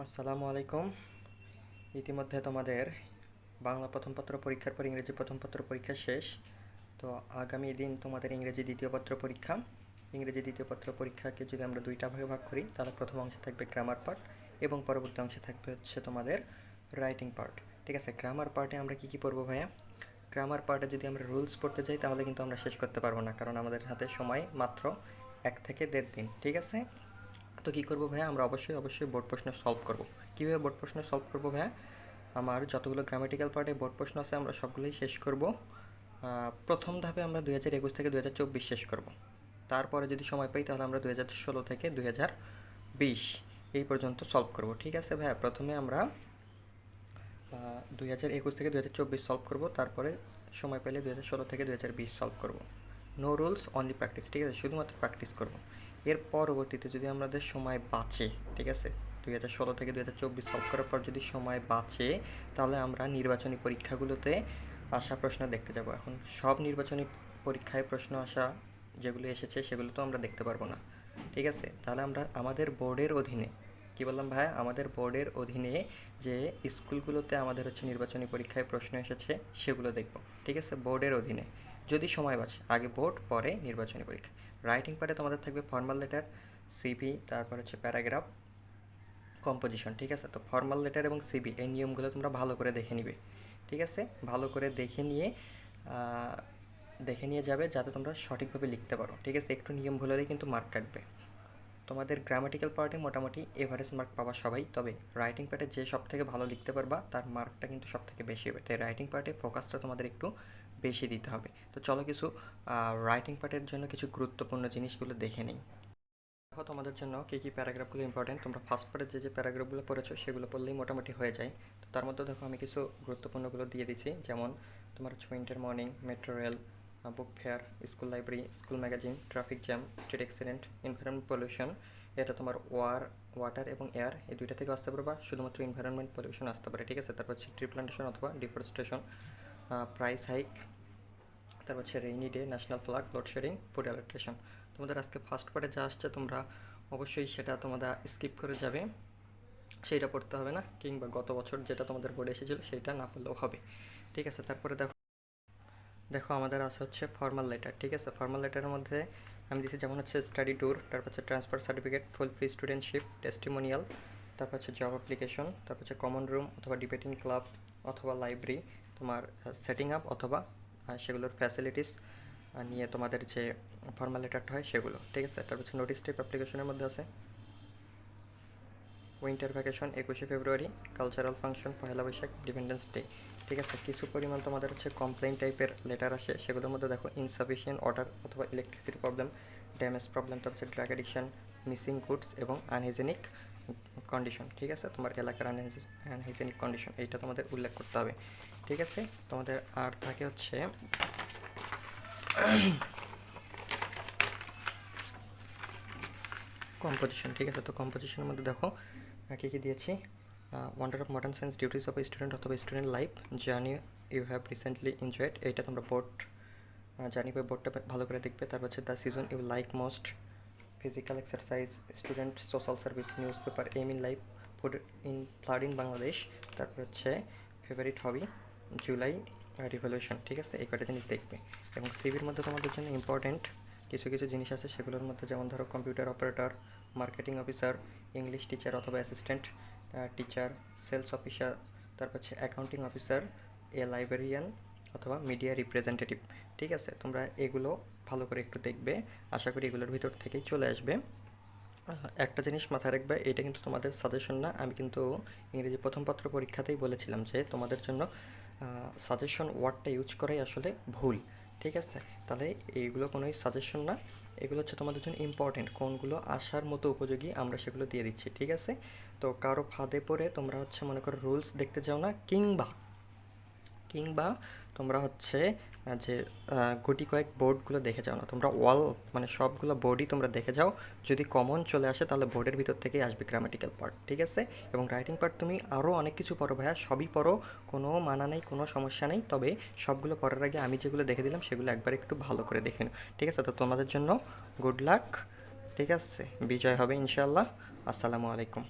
আসসালামু আলাইকুম। ইতিমধ্যে তোমাদের বাংলা প্রথম পত্র পরীক্ষার পর ইংরেজি প্রথম পত্র পরীক্ষা শেষ। তো আগামী দিন তোমাদের ইংরেজি দ্বিতীয় পত্র পরীক্ষা। ইংরেজি দ্বিতীয় পত্র পরীক্ষাকে যদি আমরা দুইটা ভাগে ভাগ করি, তাহলে প্রথম অংশে থাকবে গ্রামার পার্ট এবং পরবর্তী অংশে থাকবে হচ্ছে তোমাদের রাইটিং পার্ট ঠিক আছে গ্রামার পার্টে আমরা কী কী পড়ব ভাইয়া? গ্রামার পার্টে যদি আমরা রুলস পড়তে যাই, তাহলে কিন্তু আমরা শেষ করতে পারব না, কারণ আমাদের হাতে সময় মাত্র এক থেকে দেড় দিন। ঠিক আছে? তো কী করব ভাইয়া? আমরা অবশ্যই অবশ্যই বোর্ড প্রশ্ন সলভ করব। কীভাবে বোর্ড প্রশ্ন সলভ করব ভাইয়া? আমার যতগুলো গ্রামাটিক্যাল পার্টে বোর্ড প্রশ্ন আছে, আমরা সবগুলোই শেষ করব। প্রথম ধাপে আমরা দুই হাজার একুশ থেকে দুই হাজার চব্বিশ শেষ করব। তারপরে যদি সময় পাই, তাহলে আমরা দুই হাজার ষোলো থেকে দুই হাজার বিশ এই পর্যন্ত সলভ করব। ঠিক আছে ভাইয়া? প্রথমে আমরা দুই হাজার একুশ থেকে দুই হাজার চব্বিশ সলভ করব। তারপরে সময় পেলে দুই হাজার ষোলো থেকে দুই হাজার বিশ সলভ করব। নো রুলস অনলি প্র্যাকটিস ঠিক আছে? শুধুমাত্র প্র্যাকটিস করব। এর পরবর্তীতে যদি আমাদের সময় বাঁচে, ঠিক আছে? দুই হাজার ষোলো থেকে দুই হাজার চব্বিশ সলভ করার পর যদি সময় বাঁচে, তাহলে আমরা নির্বাচনী পরীক্ষাগুলোতে আসা প্রশ্ন দেখতে যাব। এখন সব নির্বাচনী পরীক্ষায় প্রশ্ন আসা যেগুলো এসেছে, সেগুলো তো আমরা দেখতে পারব না, ঠিক আছে? তাহলে আমরা আমাদের বোর্ডের অধীনে, কি বললাম ভাই আমাদের বোর্ডের অধীনে যে স্কুলগুলোতে আমাদের হচ্ছে নির্বাচনী পরীক্ষায় প্রশ্ন এসেছে, সেগুলো দেখব, ঠিক আছে? বোর্ডের অধীনে। যদি সময় বাঁচে, আগে বোর্ড পরে নির্বাচনী পরীক্ষা। রাইটিং পার্টে তোমাদের থাকবে ফর্মাল লেটার সিভি তারপর হচ্ছে প্যারাগ্রাফ কম্পোজিশন ঠিক আছে? তো ফর্মাল লেটার এবং সিবি এই নিয়মগুলো তোমরা ভালো করে দেখে নিবে। ঠিক আছে? ভালো করে দেখে নিয়ে দেখে নিয়ে যাবে যাতে তোমরা সঠিকভাবে লিখতে পারো। ঠিক আছে? একটু নিয়ম ভুল কিন্তু মার্ক কাটবে। তোমাদের গ্রামাটিক্যাল পার্টে মোটামুটি এভারেজ মার্ক পাবা সবাই, তবে রাইটিং পার্টে যে সব থেকে ভালো লিখতে পারবা, তার মার্কটা কিন্তু সব থেকে বেশি হবে। তাই রাইটিং পার্টে ফোকাসটা তোমাদের একটু বেশি দিতে হবে। তো চলো কিছু রাইটিং পার্টের জন্য কিছু গুরুত্বপূর্ণ জিনিসগুলো দেখে নিই। দেখো তোমাদের জন্য কী কী প্যারাগ্রাফগুলো ইম্পর্টেন্ট তোমরা ফার্স্ট পার্টে যে যে প্যারাগ্রাফগুলো পড়েছো সেগুলো পড়লেই মোটামুটি হয়ে যায়। তো তার মধ্যে দেখো আমি কিছু গুরুত্বপূর্ণগুলো দিয়ে দিছি, যেমন তোমার হচ্ছে winter morning metro rail book fair school library school magazine traffic jam street accident environment pollution এটা তোমার ওয়ার ওয়াটার এবং এয়ার এই দুইটা থেকে আসতে পারে বা শুধুমাত্র এনভায়রনমেন্ট পলিউশন আসতে পারে, ঠিক আছে? তারপর হচ্ছে ট্রি প্লান্টেশন অথবা ডিফরেস্টেশন প্রাইস হাইক তারপর হচ্ছে rainy day national flag load shedding food adulteration তোমাদের আজকে ফার্স্ট পার্টে যা আসছে তোমরা অবশ্যই সেটা তোমরা স্কিপ করে যাবে। সেইটা পড়তে হবে না, কিংবা গত বছর যেটা তোমাদের বোর্ডে এসেছিল সেইটা না পড়লেও হবে। ঠিক আছে, তারপরে দেখো দেখো আমাদের আছে হচ্ছে ফর্মাল লেটার ঠিক আছে? ফর্মাল লেটারের মধ্যে আমি দিচ্ছি যেমন হচ্ছে স্টাডি ট্যুর তারপর হচ্ছে transfer certificate full free studentship testimonial তারপর হচ্ছে জব অ্যাপ্লিকেশন তারপর হচ্ছে কমন রুম অথবা ডিবেটিং ক্লাব অথবা লাইব্রেরি তোমার সেটিং আপ অথবা সেগুলোর ফ্যাসিলিটিস নিয়ে তোমাদের যে ফর্মাল লেটারটা হয় সেগুলো, ঠিক আছে? তারপর হচ্ছে নোটিস টাইপ অ্যাপ্লিকেশনের মধ্যে আছে। উইন্টার ভ্যাকেশন একুশে February cultural function Pohela Boishakh independence day ঠিক আছে? কিছু পরিমাণ তোমাদের হচ্ছে কমপ্লেন টাইপের লেটার আসে, সেগুলোর মধ্যে দেখো ইনসাফিসিয়েন্ট অর্ডার অথবা ইলেকট্রিসিটি প্রবলেম ড্যামেজ প্রবলেম তারপর হচ্ছে ড্রাগ অ্যাডিকশন মিসিং গুডস এবং আনহাইজেনিক কন্ডিশন ঠিক আছে? তোমার এলাকার আনহাইজেনিক কন্ডিশন এইটা তোমাদের উল্লেখ করতে হবে। ঠিক আছে? তোমাদের আর থাকে হচ্ছে কম্পোজিশন ঠিক আছে? তো কম্পোজিশনের মধ্যে দেখো কী কী দিয়েছি? Wonder of modern science duties of student অথবা student life journey you have recently enjoyed এইটা তোমরা বোর্ড জার্নি বোর্ডটা ভালো করে দেখবে। তারপর হচ্ছে the season you like most physical exercise student social service news paper aim in life food in flood in Bangladesh তারপর হচ্ছে ফেভারিট হবি জুলাই রিভলিউশন ঠিক আছে? এই কটা জিনিস দেখবে। এবং সিভির মধ্যে তোমাদের জন্য ইম্পর্টেন্ট কিছু কিছু জিনিস আছে, সেগুলোর মধ্যে যেমন ধরো computer operator marketing officer English teacher অথবা অ্যাসিস্ট্যান্ট টিচার সেলস অফিসার তারপর হচ্ছে অ্যাকাউন্টিং অফিসার এ লাইব্রেরিয়ান অথবা মিডিয়া রিপ্রেজেন্টেটিভ ঠিক আছে? তোমরা এগুলো ভালো করে একটু দেখবে। আশা করি এগুলোর ভিতর থেকেই চলে আসবে। একটা জিনিস মাথায় রাখবে, এটা কিন্তু তোমাদের সাজেশন না। আমি কিন্তু ইংরেজি প্রথম পত্র পরীক্ষাতেই বলেছিলাম যে তোমাদের জন্য সাজেশন ওয়ার্ডটা ইউজ করাই আসলে ভুল, ঠিক আছে? তাহলে এইগুলো কোনোই সাজেশন না। এগুলো হচ্ছে তোমাদের জন্য ইম্পর্টেন্ট কোনগুলো আসার মতো উপযোগী আমরা সেগুলো দিয়ে দিচ্ছি, ঠিক আছে? তো কারও ফাঁদে পড়ে তোমরা হচ্ছে মনে করো রুলস দেখতে যাও না, কিংবা কিংবা তোমরা হচ্ছে যে গুটি কয়েক বোর্ডগুলো দেখে যাও না। তোমরা ওয়াল মানে সবগুলো বোর্ডই তোমরা দেখে যাও। যদি কমন চলে আসে, তাহলে বোর্ডের ভিতর থেকেই আসবে গ্রামাটিক্যাল পার্ট ঠিক আছে? এবং রাইটিং পার্ট তুমি আরও অনেক কিছু পড়ো ভাইয়া। সবই পড়ো, কোনো মানা নেই, কোনো সমস্যা নেই। তবে সবগুলো পড়ার আগে আমি যেগুলো দেখে দিলাম, সেগুলো একবার একটু ভালো করে দেখে নাও, ঠিক আছে? তো তোমাদের জন্য গুড লাক ঠিক আছে? বিজয় হবে ইনশাআল্লাহ। আসসালামু আলাইকুম।